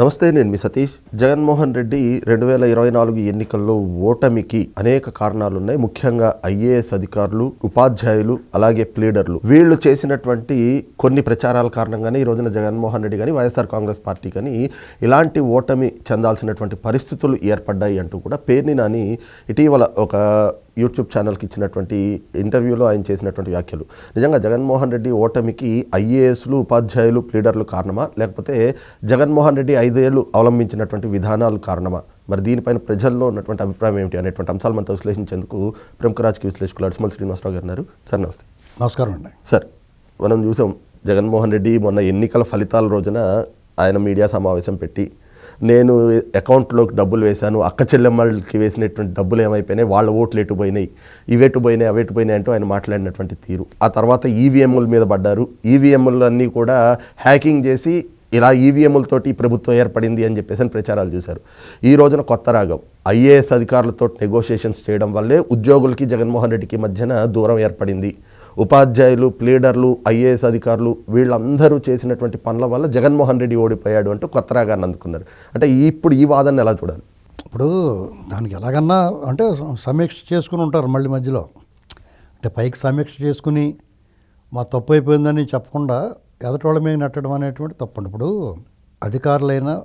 నమస్తే నేను మీ సతీష్. జగన్మోహన్ రెడ్డి రెండు వేల ఇరవై నాలుగు ఎన్నికల్లో ఓటమికి అనేక కారణాలు ఉన్నాయి ముఖ్యంగా ఐఏఎస్ అధికారులు ఉపాధ్యాయులు అలాగే ప్లీడర్లు. వీళ్ళు చేసినటువంటి కొన్ని ప్రచారాల కారణంగానే ఈ రోజున జగన్మోహన్ రెడ్డి కానీ వైఎస్ఆర్ కాంగ్రెస్ పార్టీ కానీ ఇలాంటి ఓటమి చెందాల్సినటువంటి పరిస్థితులు ఏర్పడ్డాయి అంటూ కూడా పేర్ని నాని ఇటీవల ఒక యూట్యూబ్ ఛానల్కి ఇచ్చినటువంటి ఇంటర్వ్యూలో ఆయన చేసినటువంటి వ్యాఖ్యలు. నిజంగా జగన్మోహన్ రెడ్డి ఓటమికి ఐఏఎస్లు ఉపాధ్యాయులు ప్లీడర్లు కారణమా? లేకపోతే జగన్మోహన్ రెడ్డి ఐదేళ్ళు అవలంబించినటువంటి విధానాలు కారణమా? మరి దీనిపైన ప్రజల్లో ఉన్నటువంటి అభిప్రాయం ఏమిటి అనేటువంటి అంశాలు మనతో విశ్లేషించేందుకు ప్రముఖ రాజకీయ విశ్లేషకులు అడిసిమల్ శ్రీనివాసరావు గారు ఉన్నారు. సార్ నమస్తే. నమస్కారం అండి. సార్ మనం చూసాం జగన్మోహన్ రెడ్డి మొన్న ఎన్నికల ఫలితాల రోజున ఆయన మీడియా సమావేశం పెట్టి నేను అకౌంట్లోకి డబ్బులు వేశాను అక్క చెల్లెమ్మలకి వేసినటువంటి డబ్బులు ఏమైపోయినాయి వాళ్ళ ఓట్లు ఎటు పోయినాయి ఇవేటు పోయినాయి అవేటు పోయినాయి అంటూ ఆయన మాట్లాడినటువంటి తీరు. ఆ తర్వాత ఈవీఎంల మీద పడ్డారు. ఈవీఎంలన్నీ కూడా హ్యాకింగ్ చేసి ఇలా ఈవీఎంలతోటి ప్రభుత్వం ఏర్పడింది అని చెప్పేసి అని ప్రచారాలు చూశారు. ఈ రోజున కొత్త రాగం. ఐఏఎస్ అధికారులతో నెగోషియేషన్స్ చేయడం వల్లే ఉద్యోగులకి జగన్మోహన్ రెడ్డికి మధ్యన దూరం ఏర్పడింది. ఉపాధ్యాయులు ప్లీడర్లు ఐఏఎస్ అధికారులు వీళ్ళందరూ చేసినటువంటి పనుల వల్ల జగన్మోహన్ రెడ్డి ఓడిపోయాడు అంటూ కొత్త రాగాన్ని అందుకున్నారు. అంటే ఇప్పుడు ఈ వాదన ఎలా చూడాలి? ఇప్పుడు దానికి ఎలాగన్నా అంటే సమీక్ష చేసుకుని ఉంటారు మళ్ళీ మధ్యలో. అంటే పైకి సమీక్ష చేసుకుని మా తప్పు అయిపోయిందని చెప్పకుండా ఎదటోళ్ళ మీద నెట్టడం అనేటువంటి తప్పండి ఇప్పుడు అధికారులైనా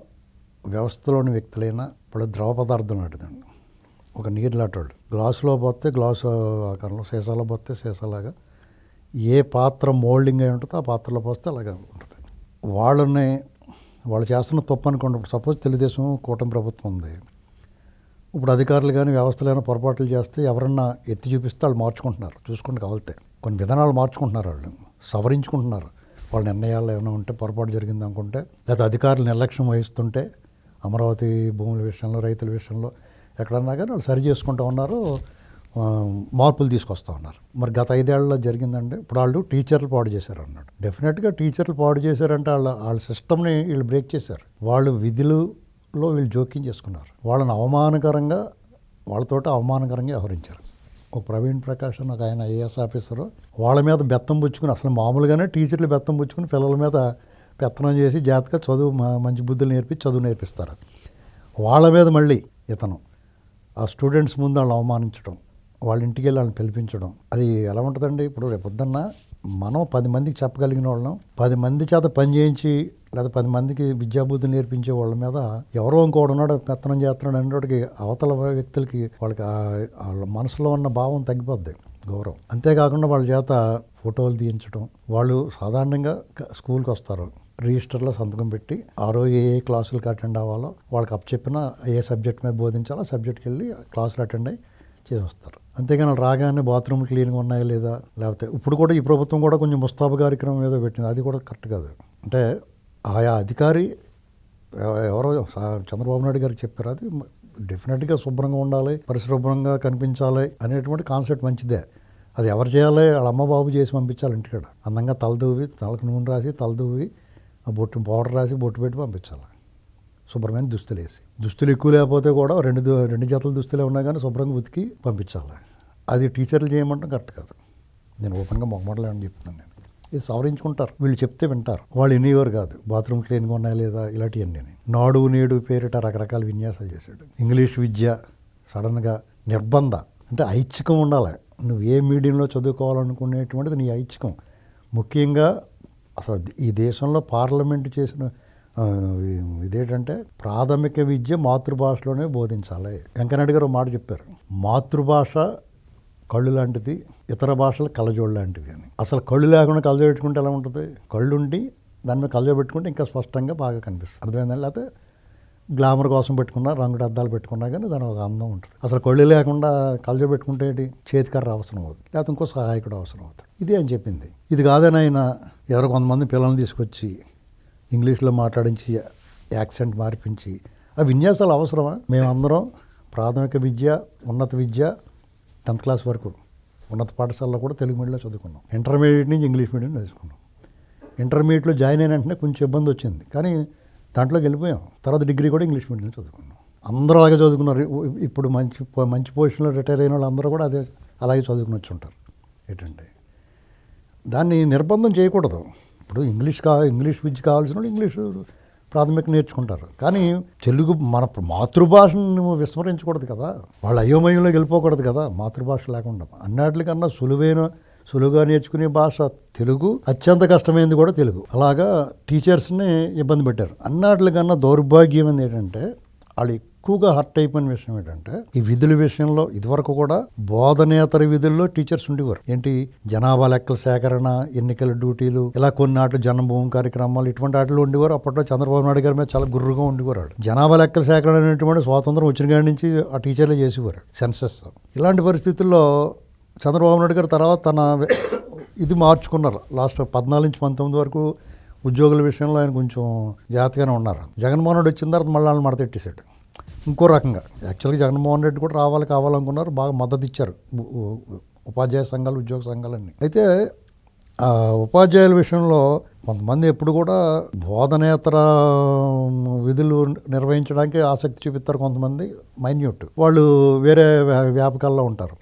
వ్యవస్థలోని వ్యక్తులైనా ఇప్పుడు ద్రవ పదార్థం లాంటిదండి. ఒక నీరు లాంటోళ్ళు గ్లాసులో పోతే గ్లాసు ఆకారంలో సీసాలో పోతే సీసాలాగా ఏ పాత్ర మోల్డింగ్ అయి ఉంటుందో ఆ పాత్రలో పోస్తే అలాగే ఉంటుంది. వాళ్ళని వాళ్ళు చేస్తున్న తప్పు అనుకోండి సపోజ్ తెలుగుదేశం కూటమి ప్రభుత్వం ఉంది. ఇప్పుడు అధికారులు కానీ వ్యవస్థలు అయినా పొరపాట్లు చేస్తే ఎవరన్నా ఎత్తి చూపిస్తే వాళ్ళు మార్చుకుంటున్నారు. చూసుకుంటే కావాలితే. కొన్ని విధానాలు మార్చుకుంటున్నారు వాళ్ళు. సవరించుకుంటున్నారు. వాళ్ళ నిర్ణయాలు ఏమైనా ఉంటే పొరపాటు జరిగింది అనుకుంటే లేదా అధికారులు నిర్లక్ష్యం వహిస్తుంటే అమరావతి భూముల విషయంలో రైతుల విషయంలో ఎక్కడన్నా కానీ వాళ్ళు సరి చేసుకుంటూ ఉన్నారు. మార్పులు తీసుకొస్తూ ఉన్నారు. మరి గత ఐదేళ్ళలో జరిగిందంటే ఇప్పుడు వాళ్ళు టీచర్లు పాడు చేశారు అన్నాడు. డెఫినెట్గా టీచర్లు పాడు చేశారంటే వాళ్ళ వాళ్ళ సిస్టమ్ని వీళ్ళు బ్రేక్ చేశారు. వాళ్ళు విధులలో వీళ్ళు జోక్యం చేసుకున్నారు. వాళ్ళని అవమానకరంగా వాళ్ళతోటి అవమానకరంగా వ్యవహరించారు. ఒక ప్రవీణ్ ప్రకాష్ అని ఒక ఆయన ఐఏఎస్ ఆఫీసరు వాళ్ళ మీద బెత్తం పుచ్చుకుని అసలు మామూలుగానే టీచర్లు బెత్తం పుచ్చుకుని పిల్లల మీద పెత్తనం చేసి జాతక చదువు మంచి బుద్ధులు నేర్పి చదువు నేర్పిస్తారు. వాళ్ళ మీద మళ్ళీ ఇతను ఆ స్టూడెంట్స్ ముందు వాళ్ళని అవమానించడం వాళ్ళ ఇంటికి వెళ్ళి వాళ్ళని పిలిపించడం. అది ఎలా ఉంటుందండి? ఇప్పుడు రేపు మనం పది మందికి చెప్పగలిగిన వాళ్ళం. పది మంది చేత పని చేయించి లేదా పది మందికి విద్యాబుద్ధి నేర్పించే వాళ్ళ మీద ఎవరో ఇంకోడు ఉన్నాడు పెత్తనం చేస్తున్నాడు అనేటికి అవతల వ్యక్తులకి వాళ్ళకి వాళ్ళ మనసులో ఉన్న భావం తగ్గిపోద్ది గౌరవం. అంతేకాకుండా వాళ్ళ చేత ఫోటోలు తీయించడం. వాళ్ళు సాధారణంగా స్కూల్కి వస్తారు. రిజిస్టర్లో సంతకం పెట్టి ఆ రోజు ఏ ఏ క్లాసులకు అటెండ్ అవ్వాలో వాళ్ళకి అప్ చెప్పిన ఏ సబ్జెక్ట్ మీద బోధించాలో ఆ సబ్జెక్ట్కి వెళ్ళి క్లాసులు అటెండ్ అయ్యి చేసి వస్తారు అంతేగాని రాగానే బాత్రూమ్ క్లీన్గా ఉన్నాయా లేదా లేకపోతే ఇప్పుడు కూడా ఈ ప్రభుత్వం కూడా కొంచెం ముస్తాబు కార్యక్రమం ఏదో పెట్టింది. అది కూడా కరెక్ట్ కాదు. అంటే ఆయా అధికారి ఎవరో చంద్రబాబు నాయుడు గారు చెప్పారు అది. డెఫినెట్గా శుభ్రంగా ఉండాలి పరిశుభ్రంగా కనిపించాలి అనేటువంటి కాన్సెప్ట్ మంచిదే. అది ఎవరు చేయాలి? వాళ్ళ అమ్మ బాబు చేసి పంపించాలి ఇంటికాడ అందంగా తలదూవి తలకు నూనె రాసి తలదూవి ఆ బొట్టు పౌడర్ రాసి బొట్టు పెట్టి పంపించాలి. శుభ్రమైన దుస్తులు వేసి. దుస్తులు ఎక్కువ లేకపోతే కూడా రెండు రెండు జతల దుస్తులే ఉన్నా కానీ శుభ్రంగా ఉతికి పంపించాలి. అది టీచర్లు చేయమంటాం కరెక్ట్ కాదు. నేను ఓపెన్గా మొహమాటలేమని చెప్తున్నాను నేను. ఇది సవరించుకుంటారు. వీళ్ళు చెప్తే వింటారు. వాళ్ళు వినేవారు కాదు. బాత్రూమ్ క్లీన్గా ఉన్నాయా లేదా? ఇలాంటివన్నీ నాడు నేడు పేరిట రకరకాల విన్యాసాలు చేశాడు. ఇంగ్లీష్ విద్య సడన్గా నిర్బంధ. అంటే ఐచ్ఛికం ఉండాలి. నువ్వు ఏ మీడియంలో చదువుకోవాలనుకునేటువంటిది నీ ఐచ్ఛికం. ముఖ్యంగా అసలు ఈ దేశంలో పార్లమెంట్ చేసిన ఇదేంటంటే ప్రాథమిక విద్య మాతృభాషలోనే బోధించాలి. వెంకనాయుడు గారు మాట చెప్పారు. మాతృభాష కళ్ళు లాంటిది ఇతర భాషలు కళ్ళజోడు లాంటివి అని. అసలు కళ్ళు లేకుండా కళ్ళజోడు పెట్టుకుంటే ఎలా ఉంటుంది? కళ్ళుండి దాని మీద కళ్ళజోడు పెట్టుకుంటే ఇంకా స్పష్టంగా బాగా కనిపిస్తుంది. అర్థమైందండి లేకపోతే గ్లామర్ కోసం పెట్టుకున్నా రంగుడు అద్దాలు పెట్టుకున్నా కానీ దాని ఒక అందం ఉంటుంది. అసలు కళ్ళు లేకుండా కళ్ళజోడు పెట్టుకుంటే చేతికర్ర అవసరం అవుతుంది లేకపోతే ఇంకో సహాయకుడు అవసరం అవుతుంది ఇది అని చెప్పింది. ఇది కాదని ఆయన ఎవరు కొంతమంది పిల్లల్ని తీసుకొచ్చి ఇంగ్లీష్లో మాట్లాడించి యాక్సెంట్ మార్పించి. ఆ విన్యాసాలు అవసరమా? మేమందరం ప్రాథమిక విద్య ఉన్నత విద్య టెన్త్ క్లాస్ వరకు ఉన్నత పాఠశాలలో కూడా తెలుగు మీడియంలో చదువుకున్నాం. ఇంటర్మీడియట్ నుంచి ఇంగ్లీష్ మీడియం చదువుకున్నాం. ఇంటర్మీడియట్లో జాయిన్ అయిన వెంటనే కొంచెం ఇబ్బంది వచ్చింది. కానీ దాంట్లోకి వెళ్ళిపోయాం. తర్వాత డిగ్రీ కూడా ఇంగ్లీష్ మీడియంలో చదువుకున్నాం. అందరూ అలాగే చదువుకున్నారు. ఇప్పుడు మంచి మంచి పొజిషన్లో రిటైర్ అయిన వాళ్ళు అందరూ కూడా అదే అలాగే చదువుకుని వచ్చి ఉంటారు. ఏంటంటే దాన్ని నిర్బంధం చేయకూడదు. ఇప్పుడు ఇంగ్లీష్ కా ఇంగ్లీష్ విద్య కావాల్సిన వాళ్ళు ఇంగ్లీష్ ప్రాథమిక నేర్చుకుంటారు. కానీ తెలుగు మన మాతృభాషను విస్మరించకూడదు కదా. వాళ్ళ అయోమయంలోకి వెళ్ళిపోకూడదు కదా. మాతృభాష లేకుండా. అన్నిటికన్నా సులువైన సులువుగా నేర్చుకునే భాష తెలుగు. అత్యంత కష్టమైనది కూడా తెలుగు. అలాగా టీచర్స్ని ఇబ్బంది పెట్టారు. అన్నిటికన్నా దౌర్భాగ్యం ఏంటంటే వాళ్ళు ఎక్కువగా హర్ట్ అయిపోయిన విషయం ఏంటంటే ఈ విధుల విషయంలో ఇదివరకు కూడా బోధనేతర విధుల్లో టీచర్స్ ఉండేవారు. ఏంటి? జనాభా లెక్కల సేకరణ ఎన్నికల డ్యూటీలు ఇలా కొన్ని ఆటలు జన్మభూమి కార్యక్రమాలు ఇటువంటి ఆటలు ఉండేవారు. అప్పట్లో చంద్రబాబు నాయుడు గారి మీద చాలా గుర్రుగా ఉండేవారు వాళ్ళు. జనాభా లెక్కల సేకరణ అనేటువంటి స్వాతంత్రం వచ్చిన కాడి నుంచి ఆ టీచర్లే చేసేవారు సెన్సస్ ఇలాంటి పరిస్థితుల్లో చంద్రబాబు నాయుడు గారు తర్వాత తన ఇది మార్చుకున్నారు. లాస్ట్ పద్నాలుగు నుంచి పంతొమ్మిది వరకు ఉద్యోగుల విషయంలో ఆయన కొంచెం జాగ్రత్తగానే ఉన్నారు. జగన్మోహన్ రెడ్డి వచ్చిన తర్వాత మళ్ళీ వాళ్ళని మడతెట్టేశాడు. ఇంకో రకంగా యాక్చువల్గా జగన్మోహన్ రెడ్డి కూడా రావాలి కావాలనుకున్నారు బాగా మద్దతు ఇచ్చారు. ఉపాధ్యాయ సంఘాలు ఉద్యోగ సంఘాలన్నీ. అయితే ఉపాధ్యాయుల విషయంలో కొంతమంది ఎప్పుడు కూడా బోధనేతర విధులు నిర్వహించడానికి ఆసక్తి చూపిస్తారు కొంతమంది మైన్యూట్. వాళ్ళు వేరే వ్యా- వ్యాపకాల్లో ఉంటారు.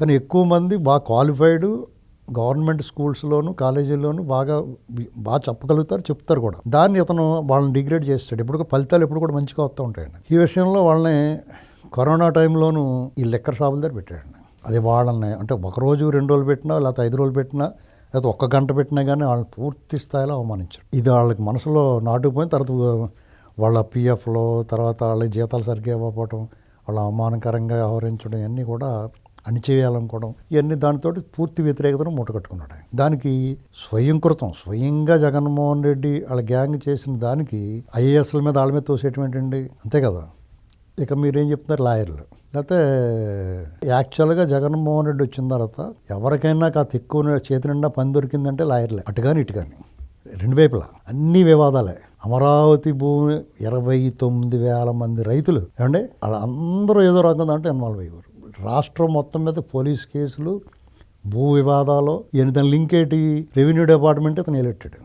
కానీ ఎక్కువ మంది బాగా క్వాలిఫైడ్ గవర్నమెంట్ స్కూల్స్లోను కాలేజీల్లోనూ బాగా బాగా చెప్పగలుగుతారు చెప్తారు కూడా. దాన్ని ఇతను వాళ్ళని డిగ్రేడ్ చేస్తాడు. ఇప్పుడు ఫలితాలు ఎప్పుడు కూడా మంచిగా వస్తూ ఉంటాయండి ఈ విషయంలో వాళ్ళని కరోనా టైంలోనూ ఈ లెక్కర్ షాపుల దగ్గర పెట్టాడండి. అది వాళ్ళని అంటే ఒక రోజు రెండు రోజులు పెట్టినా లేకపోతే ఐదు రోజులు పెట్టినా లేకపోతే ఒక్క గంట పెట్టినా కానీ వాళ్ళని పూర్తి స్థాయిలో అవమానించాడు. ఇది వాళ్ళకి మనసులో నాటుకుపోయిన తర్వాత వాళ్ళ పిఎఫ్లో తర్వాత వాళ్ళ జీతాలు సరిగ్గా ఇవ్వకపోవటం వాళ్ళ అవమానకరంగా వ్యవహరించడం ఇవన్నీ కూడా అణిచేయాలనుకోవడం ఇవన్నీ దానితో పూర్తి వ్యతిరేకతను మూటగట్టుకున్నాడు ఆయన. దానికి స్వయంకృతం స్వయంగా జగన్మోహన్ రెడ్డి వాళ్ళ గ్యాంగ్ చేసిన దానికి ఐఏఎస్ల మీద వాళ్ళ మీద తోసేయటం అంతే కదా. ఇక మీరేం చెప్తున్నారు? లాయర్లు. లేకపోతే యాక్చువల్గా జగన్మోహన్ రెడ్డి వచ్చిన తర్వాత ఎవరికైనా కాస్త ఎక్కువ చేతి నిండా పని దొరికిందంటే లాయర్లే. అటు కానీ ఇటు కానీ రెండు వైపులా. అన్ని వివాదాలే. అమరావతి భూమి ఇరవై తొమ్మిది వేల మంది రైతులు. ఏమంటే వాళ్ళందరూ ఏదో రకంగా దాంట్లో ఇన్వాల్వ్ అయ్యారు రాష్ట్రం మొత్తం మీద పోలీస్ కేసులు భూ వివాదాలు ఈయన దాని లింక్ ఏంటి? రెవెన్యూ డిపార్ట్మెంట్ ఇతను నిలబెట్టాడు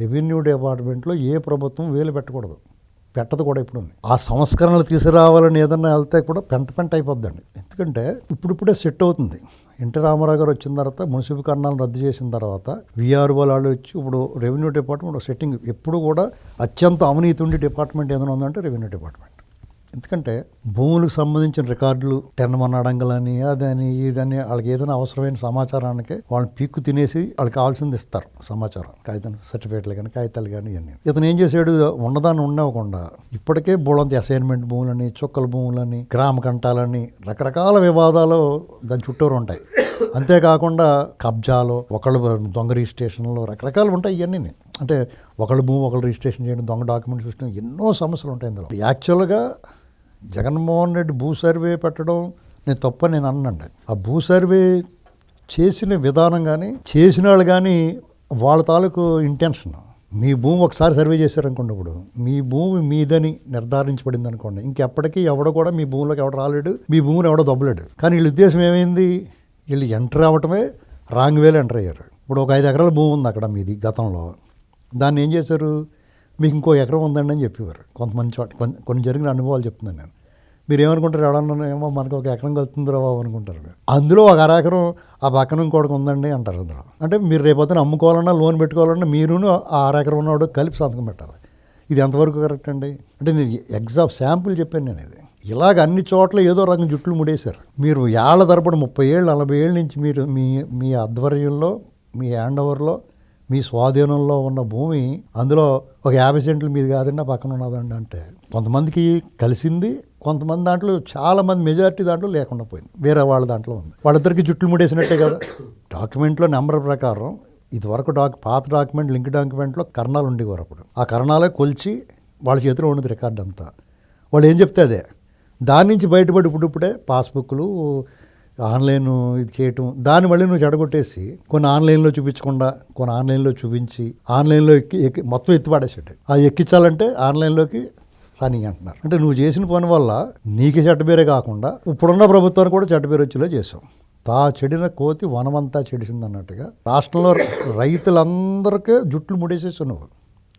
రెవెన్యూ డిపార్ట్మెంట్లో ఏ ప్రభుత్వం వేలు పెట్టకూడదు. పెట్టదు కూడా ఇప్పుడు ఉంది ఆ సంస్కరణలు తీసుకురావాలని ఏదన్నా వెళ్తే కూడా పెంట పెంట అయిపోద్దండి. ఎందుకంటే ఇప్పుడిప్పుడే సెట్ అవుతుంది. ఎన్టీ రామారావు గారు వచ్చిన తర్వాత మున్సిపల్ కర్ణాలను రద్దు చేసిన తర్వాత విఆర్ వాళ్ళు వచ్చి ఇప్పుడు రెవెన్యూ డిపార్ట్మెంట్ సెట్టింగ్. ఎప్పుడు కూడా అత్యంత అవినీతి ఉండే డిపార్ట్మెంట్ ఏదైనా ఉందంటే రెవెన్యూ డిపార్ట్మెంట్. ఎందుకంటే భూములకు సంబంధించిన రికార్డులు టెన్ వన్ అడంగలని అదని ఇదని వాళ్ళకి ఏదైనా అవసరమైన సమాచారానికి వాళ్ళని పీక్కు తినేసి వాళ్ళకి కావాల్సింది ఇస్తారు సమాచారం. కాగితం సర్టిఫికేట్లు కానీ కాగితాలు కానీ ఇవన్నీ. ఇతను ఏం చేశాడు? ఉన్నదాన్ని ఉండవకుండా ఇప్పటికే బోళంత అసైన్మెంట్ భూములని చుక్కల భూములని గ్రామ కంటాలని రకరకాల వివాదాలు దాని చుట్టూరు ఉంటాయి. అంతేకాకుండా కబ్జాలు ఒకళ్ళు దొంగ రిజిస్ట్రేషన్లు రకరకాలు ఉంటాయి ఇవన్నీ అంటే ఒకళ్ళు భూమి ఒకళ్ళు రిజిస్ట్రేషన్ చేయడం దొంగ డాక్యుమెంట్స్ చూసిన ఎన్నో సమస్యలు ఉంటాయి ఇందులో. యాక్చువల్గా జగన్మోహన్ రెడ్డి భూ సర్వే పెట్టడం నేను తప్ప నేను అన్నండి ఆ భూ సర్వే చేసిన విధానం కానీ చేసిన వాళ్ళు కానీ వాళ్ళ తాలూకు ఇంటెన్షన్ మీ భూమి ఒకసారి సర్వే చేశారనుకోండి ఇప్పుడు. మీ భూమి మీదని నిర్ధారించబడింది అనుకోండి. ఇంకెప్పటికీ ఎవడ కూడా మీ భూమిలోకి ఎవడ రాలేడు మీ భూమిని ఎవడో దొబ్బలేడు. కానీ వీళ్ళ ఉద్దేశం ఏమైంది? వీళ్ళు ఎంటర్ అవ్వటమే రాంగ్ వేలు ఎంటర్ అయ్యారు. ఇప్పుడు ఒక ఐదు ఎకరాల భూమి ఉంది అక్కడ మీది గతంలో. దాన్ని ఏం చేశారు? మీకు ఇంకో ఎకరం ఉందండి అని చెప్పేవారు. కొంతమంది చోట కొన్ని- కొన్ని జరిగిన అనుభవాలు చెప్తున్నాను నేను. మీరు ఏమనుకుంటారు ఎవడన్నా ఏమో మనకు ఒక ఎకరం కలుతుందిరా బాబు అనుకుంటారు. మీరు. అందులో ఒక అర ఎకరం ఆ పక్కన ఇంకోటికి ఉందండి అంటారు అందులో అంటే మీరు రేపొద్దున అమ్ముకోవాలన్నా లోన్ పెట్టుకోవాలన్నా మీరును ఆ అర ఎకరం ఉన్నవాడు కలిపి సంతకం పెట్టాలి. ఇది ఎంతవరకు కరెక్ట్ అండి? అంటే నేను ఎగ్జామ్ శాంపుల్ చెప్పాను నేను ఇది. ఇలాగ అన్ని చోట్ల ఏదో రకం జుట్లు ముడేశారు. మీరు ఏళ్ళ తరపున ముప్పై ఏళ్ళు నలభై ఏళ్ళ నుంచి మీరు మీ మీ ఆధ్వర్యంలో మీ హ్యాండ్ ఓవర్లో మీ స్వాధీనంలో ఉన్న భూమి అందులో ఒక యాభై సెంట్లు మీది కాదండి ఆ పక్కన ఉన్నదండి అంటే. కొంతమందికి కలిసింది కొంతమంది దాంట్లో చాలామంది మెజారిటీ దాంట్లో లేకుండా పోయింది. వేరే వాళ్ళ దాంట్లో ఉంది. వాళ్ళిద్దరికి జుట్లు ముడేసినట్టే కదా. డాక్యుమెంట్లో నెంబర్ ప్రకారం ఇదివరకు డాక్ పాత డాక్యుమెంట్ లింక్ డాక్యుమెంట్లో కర్ణాలు ఉండేవారు అప్పుడు. ఆ కర్ణాలే కొలిచి వాళ్ళ చేతిలో ఉండేది రికార్డ్ అంతా. వాళ్ళు ఏం చెప్తే అదే. దాని నుంచి బయటపడి ఇప్పుడిప్పుడే పాస్బుక్లు ఆన్లైన్ ఇది చేయటం దాన్ని మళ్ళీ నువ్వు చెడగొట్టేసి కొన్ని ఆన్లైన్లో చూపించకుండా కొన్ని ఆన్లైన్లో చూపించి ఆన్లైన్లో ఎక్కి ఎక్కి మొత్తం ఎత్తిపడేసాడు ఆ ఎక్కించాలంటే ఆన్లైన్లోకి రాని అంటున్నారు. అంటే నువ్వు చేసిన పని వల్ల నీకు చెడ్డబేరే కాకుండా ఇప్పుడున్న ప్రభుత్వాన్ని కూడా చెడ్డబేరు వచ్చేలా చేసావు తా చెడిన కోతి వనమంతా చెడిసింది అన్నట్టుగా రాష్ట్రంలో రైతులందరికీ జుట్లు ముడేసేసి నువ్వు.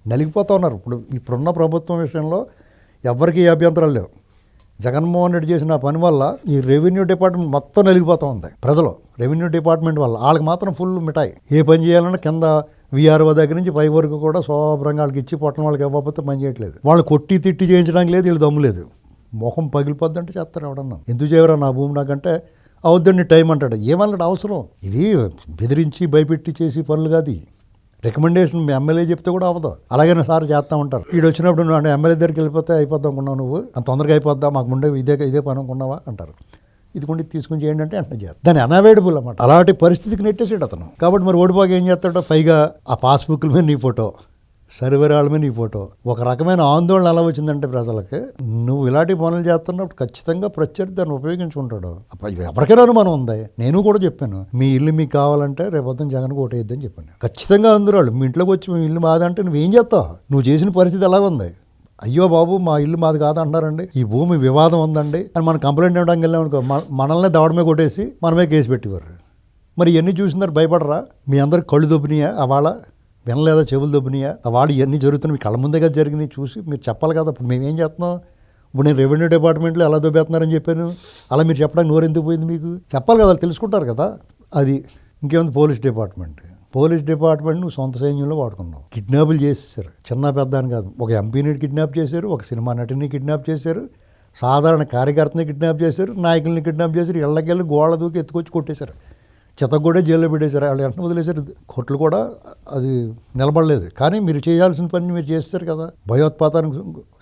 నలిగిపోతా ఉన్నారు. ఇప్పుడు ఇప్పుడున్న ప్రభుత్వం విషయంలో ఎవరికి ఏ అభ్యంతరాలు లేవు. జగన్మోహన్ రెడ్డి చేసిన పని వల్ల ఈ రెవెన్యూ డిపార్ట్మెంట్ మొత్తం నలిగిపోతూ ఉంది. ప్రజలు రెవెన్యూ డిపార్ట్మెంట్ వల్ల వాళ్ళకి మాత్రం ఫుల్ మిఠాయి. ఏ పని చేయాలన్నా కింద విఆర్ఓ దగ్గర నుంచి పై వరకు కూడా శుభ్రంగా వాళ్ళకి ఇచ్చి పొట్టం వాళ్ళకి ఇవ్వకపోతే పని చేయట్లేదు. వాళ్ళు కొట్టి తిట్టి చేయించడానికి లేదు వీళ్ళు దమ్ము లేదు. ముఖం పగిలిపోద్దంటే చేస్తారు ఎవడన్నా ఎందుకు చేయరా నా భూమి నాకంటే? అవుద్దండి టైం అంటాడు. ఏమన్నాడు? అవసరం. ఇది బెదిరించి భయపెట్టి చేసి పనులు కాదు రికమెండేషన్ మీ ఎమ్మెల్యే చెప్తే కూడా అవ్వదు. అలాగే సార్ చేస్తూ ఉంటారు. వీడు వచ్చినప్పుడు నువ్వు ఎమ్మెల్యే దగ్గరికి వెళ్ళిపోతే అయిపోద్దాం అనుకున్నావు నువ్వు. అంత తొందరగా అయిపోద్దా? మాకు ముందే ఇదే ఇదే పని అనుకున్నావా? అంటారు. ఇది కొండి తీసుకుని చేయండి అంటే అంటే చేస్తాను దాన్ని అనవైడబుల్ అనమాట అలాంటి పరిస్థితికి నెట్టేసాడు అతను. కాబట్టి మరి ఓడిపోగా ఏం చేస్తాడో? పైగా ఆ పాస్బుక్ల మీద నీ ఫోటో. సర్వర్ మీద నీ ఫోటో. ఒక రకమైన ఆందోళన ఎలా వచ్చిందంటే ప్రజలకి నువ్వు ఇలాంటి పనులు చేస్తున్నప్పుడు ఖచ్చితంగా ప్రత్యర్థి దాన్ని ఉపయోగించుకుంటాడు అప్ప- ఎవరికైనా అనుమానం ఉంది. నేను కూడా చెప్పాను మీ ఇల్లు మీకు కావాలంటే రేపొద్దున జగన్ ఓటేయద్దని చెప్పాను. ఖచ్చితంగా అందరూ వాళ్ళు మీ ఇంట్లోకి వచ్చి మీ ఇల్లు మాదంటే నువ్వేం చేస్తావు? నువ్వు చేసిన పరిస్థితి ఎలా ఉంది? అయ్యో బాబు మా ఇల్లు మాది కాదంటున్నారండి. ఈ భూమి వివాదం ఉందండి. అని మనం కంప్లైంట్ ఇవ్వడానికి వెళ్ళామనుకో మనల్ని దవడమే కొట్టేసి మనమే కేసు పెట్టేవారు. మరి ఇవన్నీ చూసినారు భయపడరా? మీ అందరికి కళ్ళు దొబ్బినాయా? అవాళ వినలేదా చెవులు దొబ్బినాయా? వాడు ఇవన్నీ జరుగుతున్నాయి మీ కళ్ళ ముందే కదా జరిగినాయి చూసి మీరు చెప్పాలి కదా ఇప్పుడు మేము ఏం చేస్తున్నాం? ఇప్పుడు నేను రెవెన్యూ డిపార్ట్మెంట్లో ఎలా దొబ్బేస్తున్నారని చెప్పాను. అలా మీరు చెప్పడానికి నోరు ఎందుకు పోయింది మీకు? చెప్పాలి కదా తెలుసుకుంటారు కదా. అది ఇంకేముంది? Police department. పోలీస్ డిపార్ట్మెంట్ నువ్వు సొంత సైన్యంలో వాడుకున్నావు. కిడ్నాపులు చేసేసారు చిన్న పెద్ద అని కాదు. ఒక ఎంపీని కిడ్నాప్ చేశారు ఒక సినిమా నటిని కిడ్నాప్ చేశారు సాధారణ కార్యకర్తని కిడ్నాప్ చేశారు నాయకుల్ని కిడ్నాప్ చేశారు ఇళ్ళకెళ్ళి గోళ్ళ దూకి ఎత్తుకొచ్చి కొట్టేశారు. చితగూడే జైల్లో పెట్టేశారు. వాళ్ళు వెంటనే వదిలేశారు. కోర్టులు కూడా అది నిలబడలేదు. కానీ మీరు చేయాల్సిన పని మీరు చేస్తారు కదా. భయోత్పాతానికి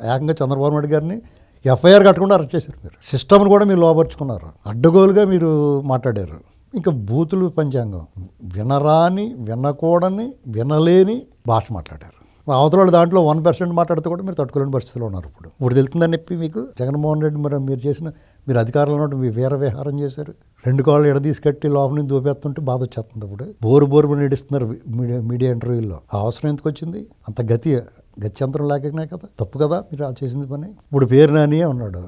ఏకంగా చంద్రబాబు నాయుడు గారిని ఎఫ్ఐఆర్ కట్టకుండా అరెస్ట్ చేశారు మీరు. సిస్టమ్ను కూడా మీరు లోపరుచుకున్నారు అడ్డగోలుగా మీరు మాట్లాడారు. ఇంకా బూతులు పంచాంగం. వినరాని వినకూడని వినలేని భాష మాట్లాడారు. అవతల దాంట్లో వన్ పర్సెంట్ మాట్లాడితే కూడా మీరు తట్టుకోలేని పరిస్థితిలో ఉన్నారు ఇప్పుడు. ఇప్పుడు తెలుతుందని చెప్పి మీకు? జగన్మోహన్ రెడ్డి మరి మీరు చేసిన మీరు అధికారంలో ఉన్నట్టు మీ వీర విహారం చేశారు. రెండు కాళ్ళు ఎడదీసి కట్టి లోపల నుంచి దూపేస్తుంటే బాధ వచ్చేస్తుంది అప్పుడు. బోరు బోరు నడుస్తున్నారు మీడియా మీడియా ఇంటర్వ్యూల్లో. ఆ అవసరం ఎందుకు వచ్చింది? అంత గతి గత్యంతరం లేకనే కదా? తప్పు కదా మీరు ఆ చేసింది పని? ఇప్పుడు పేరు నానియే ఉన్నాడు.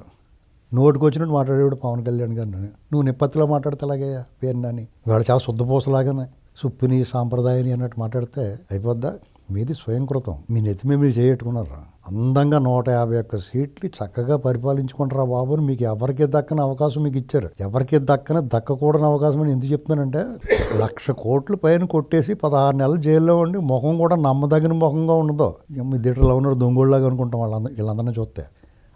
నోటికి వచ్చినట్టు మాట్లాడేవాడు పవన్ కళ్యాణ్ గారు నువ్వు నిప్పత్తిలో మాట్లాడితే అలాగయ్యా పేరు నాని? వాడు చాలా శుద్ధపూసలాగానే సుప్పిని సాంప్రదాయని అన్నట్టు మాట్లాడితే అయిపోద్దా? మీది స్వయంకృతం. మీ నెత్తి మీరు చేయట్టుకున్నారా అందంగా నూట యాభై ఒక్క సీట్లు చక్కగా పరిపాలించుకుంటారా బాబుని మీకు ఎవరికి దక్కని అవకాశం మీకు ఇచ్చారు? ఎవరికి దక్కని దక్కకూడని అవకాశం అని ఎందుకు చెప్తున్నానంటే లక్ష కోట్లు పైన కొట్టేసి పదహారు నెలలు జైల్లో ఉండి ముఖం కూడా నమ్మదగిన ముఖంగా ఉండదు. మీ దిట్టలో ఉన్నారు దొంగోళ్ళగా అనుకుంటాం వాళ్ళందరూ వీళ్ళందరినీ చూస్తే.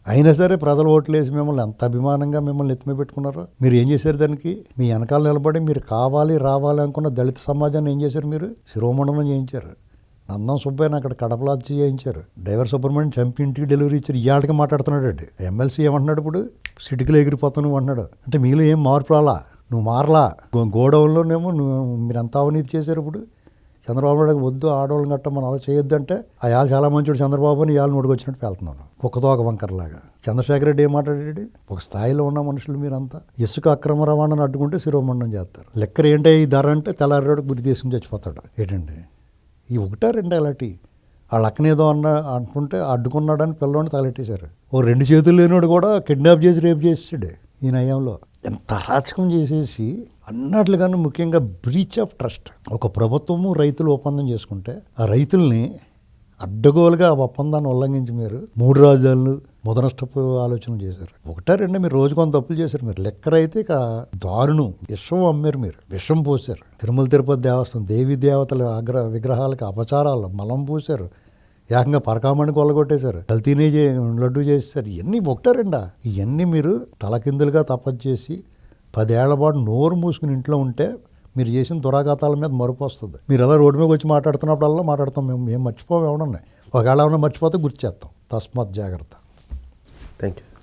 అయినా సరే ప్రజలు ఓట్లు వేసి మిమ్మల్ని ఎంత అభిమానంగా మిమ్మల్ని ఎత్తిమే పెట్టుకున్నారు? మీరు ఏం చేశారు దానికి? మీ వెనకాల నిలబడి మీరు కావాలి రావాలి అనుకున్న దళిత సమాజాన్ని ఏం చేశారు మీరు? శిరోమండలం చేయించారు. నందం సుబ్బయ్య అక్కడ కడపలాచి చేయించారు. డ్రైవర్ సుబ్రహ్మణ్యం చంపి ఇంటికి డెలివరీ ఇచ్చారు. ఇవాళకి మాట్లాడుతున్నాడు అండి ఎమ్మెల్సీ ఏమంటున్నాడు ఇప్పుడు? సిటికలు ఎగిరిపోతాను అంటున్నాడు. అంటే మీలో ఏం మార్పు రాలా? నువ్వు మారలా? గోడౌన్లోనేమో నువ్వు మీరు ఎంత అవినీతి చేశారు ఇప్పుడు. చంద్రబాబు నాయుడు వద్దు ఆడవాళ్ళని గట్ట మనం అలా చేయొద్దు అంటే చాలా మంచోడు చంద్రబాబు అని ఇవాళ నోటికి వెళ్తున్నాను వెళ్తున్నారు కుక్కతో ఒక వంకరలాగా. చంద్రశేఖర రెడ్డి ఏం మాట్లాడాడు? ఒక స్థాయిలో ఉన్న మనుషులు మీరంతా ఇసుక అక్రమ రవాణాను అడ్డుకుంటే శిరోమండం చేస్తారు. లెక్కరు ఏంటి ఈ ధర అంటే తెల్లారి గురి తీసుకుని చచ్చిపోతాడు. ఏంటండి? ఈ ఒకటా రెండు అలాంటి వాళ్ళ అక్కనేదో అన్న అనుకుంటే అడ్డుకున్నాడని పిల్లోని తలెట్టేశారు ఓ రెండు చేతులు లేనివాడు కూడా కిడ్నాప్ చేసి రేపు చేసాడు ఈ నయంలో. ఎంత అరాచకం చేసేసి అన్నట్లుగానే ముఖ్యంగా బ్రీచ్ ఆఫ్ ట్రస్ట్. ఒక ప్రభుత్వము రైతులు ఒప్పందం చేసుకుంటే ఆ రైతుల్ని అడ్డగోలుగా ఆ ఒప్పందాన్ని ఉల్లంఘించి మీరు మూడు రాజధానులు ముదనష్టపు ఆలోచన చేశారు. ఒకటా రెండు మీరు రోజు కొంత తప్పులు చేశారు. మీరు లెక్కరైతే ఇక దారుణం. విషం అమ్మారు మీరు. విషం పోసారు తిరుమల తిరుపతి దేవస్థానం దేవి దేవతల అగ్ర విగ్రహాలకు అపచారాలు మలం పూశారు. ఏకంగా పరకామణి కొల్లగొట్టేశారు. కల్తీనే చే లడ్డు చేసేసారు ఇవన్నీ ఒకటా రెండా? ఇవన్నీ మీరు తలకిందులుగా తపస్సు చేసి పదేళ్ళ పాటు నోరు మూసుకుని ఇంట్లో ఉంటే మీరు చేసిన దురాఘాతాల మీద మరుపు వస్తుంది. మీరు ఎలా రోడ్డు మీద వచ్చి మాట్లాడుతున్నప్పుడల్లా మాట్లాడతాం మేము. మేము మర్చిపోము ఎవడన్నా ఒకవేళ ఏమన్నా మర్చిపోతే గుర్తు చేస్తాం. తస్మాత్ జాగ్రత్త. Thank you sir